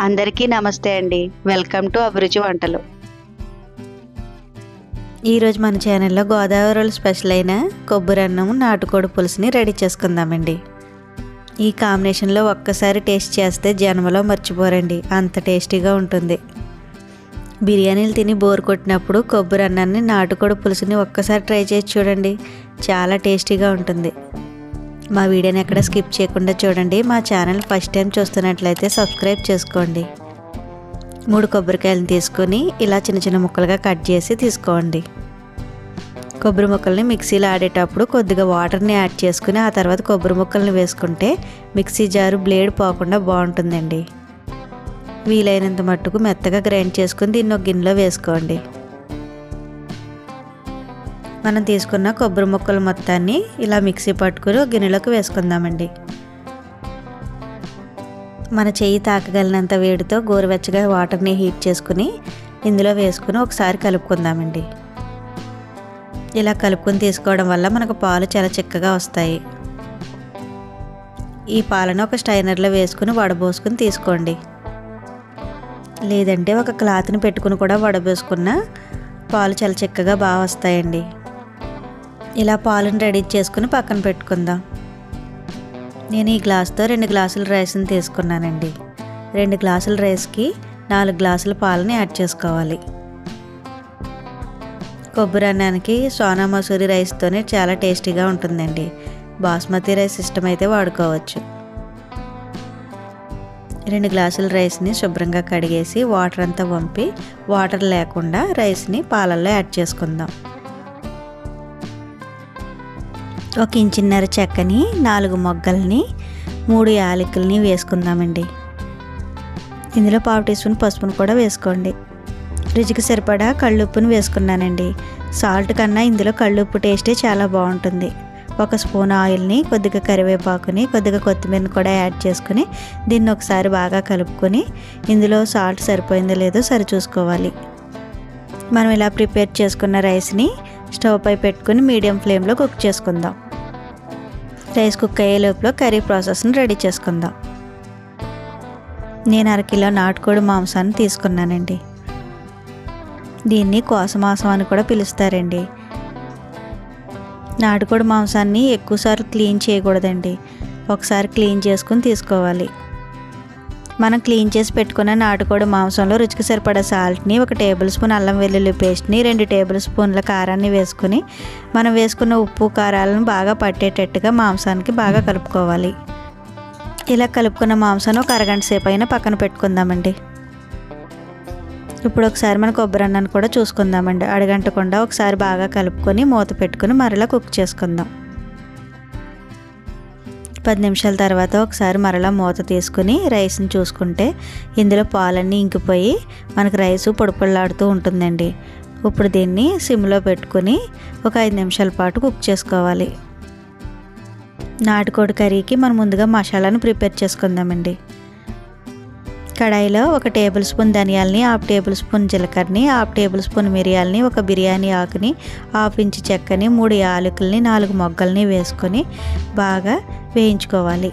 అందరికీ నమస్తే అండి. వెల్కమ్ టు అభిరుచి వంటలు. ఈరోజు మన ఛానల్లో గోదావరి స్పెషల్ అయిన కొబ్బరి అన్నం నాటుకోడి పులుసుని రెడీ చేసుకుందామండి. ఈ కాంబినేషన్లో ఒక్కసారి టేస్ట్ చేస్తే జన్మలో మర్చిపోరండి. అంత టేస్టీగా ఉంటుంది. బిర్యానీలు తిని బోర్ కొట్టినప్పుడు కొబ్బరి అన్నాన్ని నాటుకోడి పులుసుని ఒక్కసారి ట్రై చేసి చూడండి. చాలా టేస్టీగా ఉంటుంది. మా వీడియోని ఎక్కడ స్కిప్ చేయకుండా చూడండి. మా ఛానల్ ఫస్ట్ టైం చూస్తున్నట్లయితే సబ్స్క్రైబ్ చేసుకోండి. మూడు కొబ్బరికాయలను తీసుకొని ఇలా చిన్న చిన్న ముక్కలుగా కట్ చేసి తీసుకోండి. కొబ్బరి ముక్కల్ని మిక్సీలో ఆడేటప్పుడు కొద్దిగా వాటర్ని యాడ్ చేసుకుని ఆ తర్వాత కొబ్బరి ముక్కల్ని వేసుకుంటే మిక్సీ జారు బ్లేడ్ పోకుండా బాగుంటుందండి. వీలైనంత మట్టుకు మెత్తగా గ్రైండ్ చేసుకుని దీన్ని ఒక గిన్నెలో వేసుకోండి. మనం తీసుకున్న కొబ్బరి ముక్కలు మొత్తాన్ని ఇలా మిక్సీ పట్టుకుని గిన్నెలోకి వేసుకుందామండి. మన చేయి తాకగలిగినంత వేడితో గోరువెచ్చగా వాటర్ని హీట్ చేసుకుని ఇందులో వేసుకుని ఒకసారి కలుపుకుందామండి. ఇలా కలుపుకొని తీసుకోవడం వల్ల మనకు పాలు చాలా చిక్కగా వస్తాయి. ఈ పాలను ఒక స్టైనర్లో వేసుకుని వడబోసుకుని తీసుకోండి. లేదంటే ఒక క్లాత్ని పెట్టుకుని కూడా వడబోసుకున్న పాలు చాలా చిక్కగా బాగా వస్తాయండి. ఇలా పాలను రెడీ చేసుకుని పక్కన పెట్టుకుందాం. నేను ఈ గ్లాస్తో రెండు గ్లాసుల రైస్ని తీసుకున్నానండి. రెండు గ్లాసుల రైస్కి నాలుగు గ్లాసుల పాలని యాడ్ చేసుకోవాలి. కొబ్బరి అన్నానికి సోనా మసూరి రైస్తోనే చాలా టేస్టీగా ఉంటుందండి. బాస్మతి రైస్ ఇష్టమైతే వాడుకోవచ్చు. రెండు గ్లాసుల రైస్ని శుభ్రంగా కడిగేసి వాటర్ అంతా వంపి వాటర్ లేకుండా రైస్ని పాలల్లో యాడ్ చేసుకుందాం. ఒక ఇంచిన్నర చెక్కని నాలుగు మొగ్గల్ని మూడు యాలకుల్ని వేసుకుందామండి. ఇందులో పావు టీ స్పూన్ పసుపును కూడా వేసుకోండి. రుచికి సరిపడా కళ్ళుప్పుని వేసుకున్నానండి. సాల్ట్ కన్నా ఇందులో కళ్ళుప్పు టేస్టే చాలా బాగుంటుంది. ఒక స్పూన్ ఆయిల్ని కొద్దిగా కరివేపాకుని కొద్దిగా కొత్తిమీరని కూడా యాడ్ చేసుకుని దీన్ని ఒకసారి బాగా కలుపుకొని ఇందులో సాల్ట్ సరిపోయిందో లేదో సరి చూసుకోవాలి మనం ఇలా ప్రిపేర్ చేసుకున్న రైస్ని స్టవ్ పై పెట్టుకుని మీడియం ఫ్లేమ్లో కుక్ చేసుకుందాం. రైస్ కుక్ అయ్యే లోపల కర్రీ ప్రాసెస్ని రెడీ చేసుకుందాం. నేను అరకిలో నాటుకోడి మాంసాన్ని తీసుకున్నానండి. దీన్ని కోసమాసం అని కూడా పిలుస్తారండి. నాటుకోడి మాంసాన్ని ఎక్కువసార్లు క్లీన్ చేయకూడదండి. ఒకసారి క్లీన్ చేసుకుని తీసుకోవాలి. మనం క్లీన్ చేసి పెట్టుకున్న నాటుకోడి మాంసంలో రుచికి సరిపడా సాల్ట్ని ఒక టేబుల్ స్పూన్ అల్లం వెల్లుల్లి పేస్ట్ని రెండు టేబుల్ స్పూన్ల కారాన్ని వేసుకుని మనం వేసుకున్న ఉప్పు కారాలను బాగా పట్టేటట్టుగా మాంసానికి బాగా కలుపుకోవాలి. ఇలా కలుపుకున్న మాంసాన్ని ఒక అరగంట సేపు అయినా పక్కన పెట్టుకుందామండి. ఇప్పుడు ఒకసారి మన కొబ్బరి అన్నాన్ని కూడా చూసుకుందామండి. అడగంటకుండా ఒకసారి బాగా కలుపుకొని మూత పెట్టుకుని మరలా కుక్ చేసుకుందాం. పది నిమిషాల తర్వాత ఒకసారి మరలా మూత తీసుకుని రైస్ని చూసుకుంటే ఇందులో పాలన్నీ ఇంకిపోయి మనకు రైస్ పొడిపొళ్ళాడుతూ ఉంటుందండి. ఇప్పుడు దీన్ని సిమ్లో పెట్టుకుని ఒక ఐదు నిమిషాల పాటు కుక్ చేసుకోవాలి. నాటుకోడి కర్రీకి మనం ముందుగా మసాలాను ప్రిపేర్ చేసుకుందామండి. కడాయిలో ఒక టేబుల్ స్పూన్ ధనియాలని హాఫ్ టేబుల్ స్పూన్ జీలకర్రని హాఫ్ టేబుల్ స్పూన్ మిరియాలని ఒక బిర్యానీ ఆకుని హాఫ్ ఇంచు చెక్కని మూడు యాలకుల్ని నాలుగు మొగ్గల్ని వేసుకొని బాగా వేయించుకోవాలి.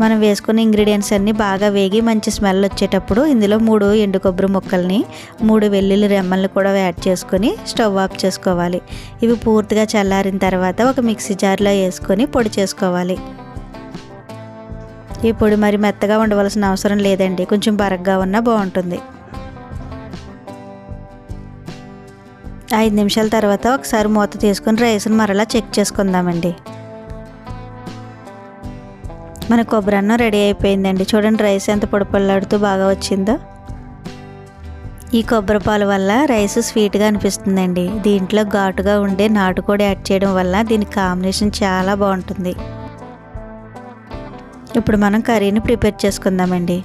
మనం వేసుకున్న ఇంగ్రీడియంట్స్ అన్నీ బాగా వేగి మంచి స్మెల్ వచ్చేటప్పుడు ఇందులో మూడు ఎండు కొబ్బరి ముక్కల్ని మూడు వెల్లుల్లి రెమ్మల్ని కూడా యాడ్ చేసుకొని స్టవ్ ఆఫ్ చేసుకోవాలి. ఇవి పూర్తిగా చల్లారిన తర్వాత ఒక మిక్సీ జార్లో వేసుకొని పొడి చేసుకోవాలి. ఈ పొడి మరి మెత్తగా ఉండవలసిన అవసరం లేదండి. కొంచెం బరగ్గా ఉన్నా బాగుంటుంది. ఐదు నిమిషాల తర్వాత ఒకసారి మూత తీసుకుని రైస్ని మరలా చెక్ చేసుకుందామండి. మన కొబ్బరి అన్నం రెడీ అయిపోయిందండి. చూడండి రైస్ ఎంత పొడిపొల్లాడుతూ బాగా వచ్చిందో. ఈ కొబ్బరి పాలు వల్ల రైస్ స్వీట్గా అనిపిస్తుందండి. దీంట్లో ఘాటుగా ఉండే నాటుకోడి యాడ్ చేయడం వల్ల దీని కాంబినేషన్ చాలా బాగుంటుంది. ఇప్పుడు మనం కర్రీని ప్రిపేర్ చేసుకుందామండి.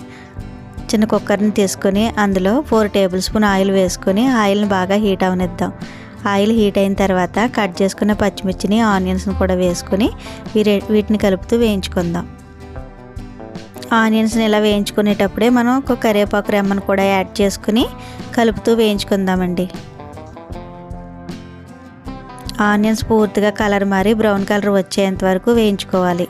చిన్న కుక్కర్ని తీసుకొని అందులో ఫోర్ టేబుల్ స్పూన్ ఆయిల్ వేసుకొని ఆయిల్ని బాగా హీట్ అవనిద్దాం. ఆయిల్ హీట్ అయిన తర్వాత కట్ చేసుకున్న పచ్చిమిర్చిని ఆనియన్స్ని కూడా వేసుకొని వీరే వీటిని కలుపుతూ వేయించుకుందాం. ఆనియన్స్ని ఇలా వేయించుకునేటప్పుడే మనం ఒక కరివేపాకు రెమ్మను కూడా యాడ్ చేసుకుని కలుపుతూ వేయించుకుందామండి. ఆనియన్స్ పూర్తిగా కలర్ మారి బ్రౌన్ కలర్ వచ్చేంత వరకు వేయించుకోవాలి.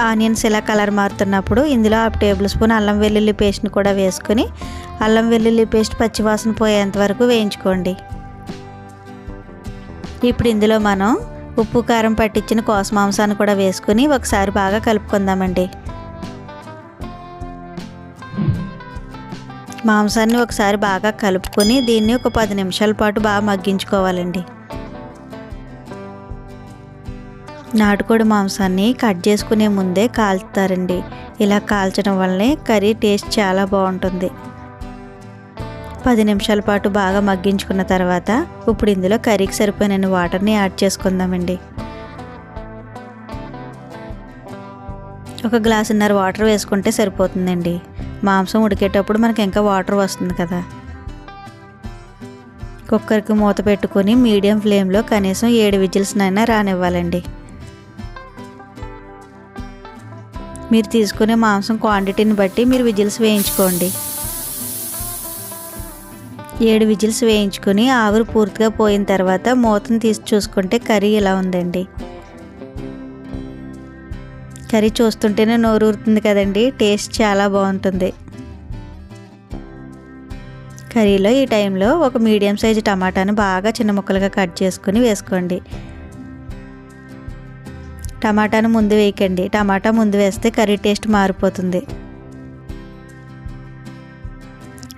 ఆనియన్స్ ఇలా కలర్ మారుతున్నప్పుడు ఇందులో హాఫ్ టేబుల్ స్పూన్ అల్లం వెల్లుల్లి పేస్ట్ని కూడా వేసుకుని అల్లం వెల్లుల్లి పేస్ట్ పచ్చివాసన పోయేంత వరకు వేయించుకోండి. ఇప్పుడు ఇందులో మనం ఉప్పు కారం పట్టించిన కోస మాంసాన్ని కూడా వేసుకుని ఒకసారి బాగా కలుపుకుందామండి. మాంసాన్ని ఒకసారి బాగా కలుపుకొని దీన్ని ఒక పది నిమిషాల పాటు బాగా మగ్గించుకోవాలండి. నాటుకోడి మాంసాన్ని కట్ చేసుకునే ముందే కాల్చుతారండి ఇలా కాల్చడం వల్లనే కర్రీ టేస్ట్ చాలా బాగుంటుంది. పది నిమిషాల పాటు బాగా మగ్గించుకున్న తర్వాత ఇప్పుడు ఇందులో కర్రీకి సరిపోయిన వాటర్ని యాడ్ చేసుకుందామండి. ఒక గ్లాసున్నర వాటర్ వేసుకుంటే సరిపోతుందండి. మాంసం ఉడికేటప్పుడు మనకి ఇంకా వాటర్ వస్తుంది కదా. కుక్కర్కి మూత పెట్టుకొని మీడియం ఫ్లేమ్లో కనీసం ఏడు విజిల్స్నైనా రానివ్వాలండి. మీరు తీసుకునే మాంసం క్వాంటిటీని బట్టి మీరు విజిల్స్ వేయించుకోండి. ఏడు విజిల్స్ వేయించుకొని ఆవిరి పూర్తిగా పోయిన తర్వాత మూతను తీసి చూసుకుంటే కర్రీ ఇలా ఉందండి. కర్రీ చూస్తుంటేనే నోరు ఊరుతుంది కదండి టేస్ట్ చాలా బాగుంటుంది. కర్రీలో ఈ టైంలో ఒక మీడియం సైజు టమాటాను బాగా చిన్న ముక్కలుగా కట్ చేసుకుని వేసుకోండి. టమాటాను ముందు వేయకండి. టమాటా ముందు వేస్తే కర్రీ టేస్ట్ మారిపోతుంది.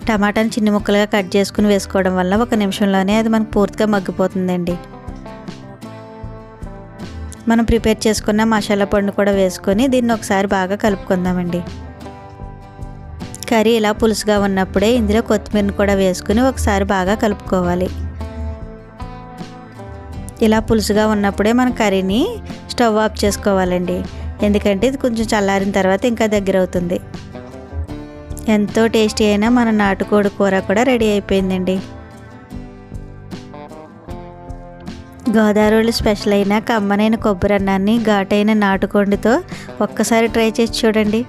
టమాటాని చిన్న ముక్కలుగా కట్ చేసుకుని వేసుకోవడం వల్ల ఒక నిమిషంలోనే అది మనకు పూర్తిగా మగ్గిపోతుందండి. మనం ప్రిపేర్ చేసుకున్న మసాలా పండు కూడా వేసుకొని దీన్ని ఒకసారి బాగా కలుపుకుందామండి. కర్రీ ఇలా పులుసుగా ఉన్నప్పుడే ఇందులో కొత్తిమీరను కూడా వేసుకుని ఒకసారి బాగా కలుపుకోవాలి. ఇలా పులుసుగా ఉన్నప్పుడే మన కర్రీని స్టవ్ ఆఫ్ చేసుకోవాలండి. ఎందుకంటే ఇది కొంచెం చల్లారిన తర్వాత ఇంకా దగ్గర అవుతుంది. ఎంతో టేస్టీ అయినా మన నాటుకోడి కూర కూడా రెడీ అయిపోయిందండి. గోదావరి స్పెషల్ అయిన కమ్మనైన కొబ్బరి అన్నాన్ని ఘాటైన నాటుకోడితో ఒక్కసారి ట్రై చేసి చూడండి.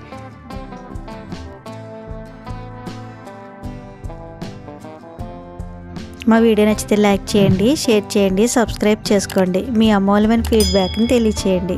మా వీడియో నచ్చితే లైక్ చేయండి షేర్ చేయండి సబ్స్క్రైబ్ చేసుకోండి. మీ అమూల్యమైన ఫీడ్బ్యాక్ని తెలియచేయండి.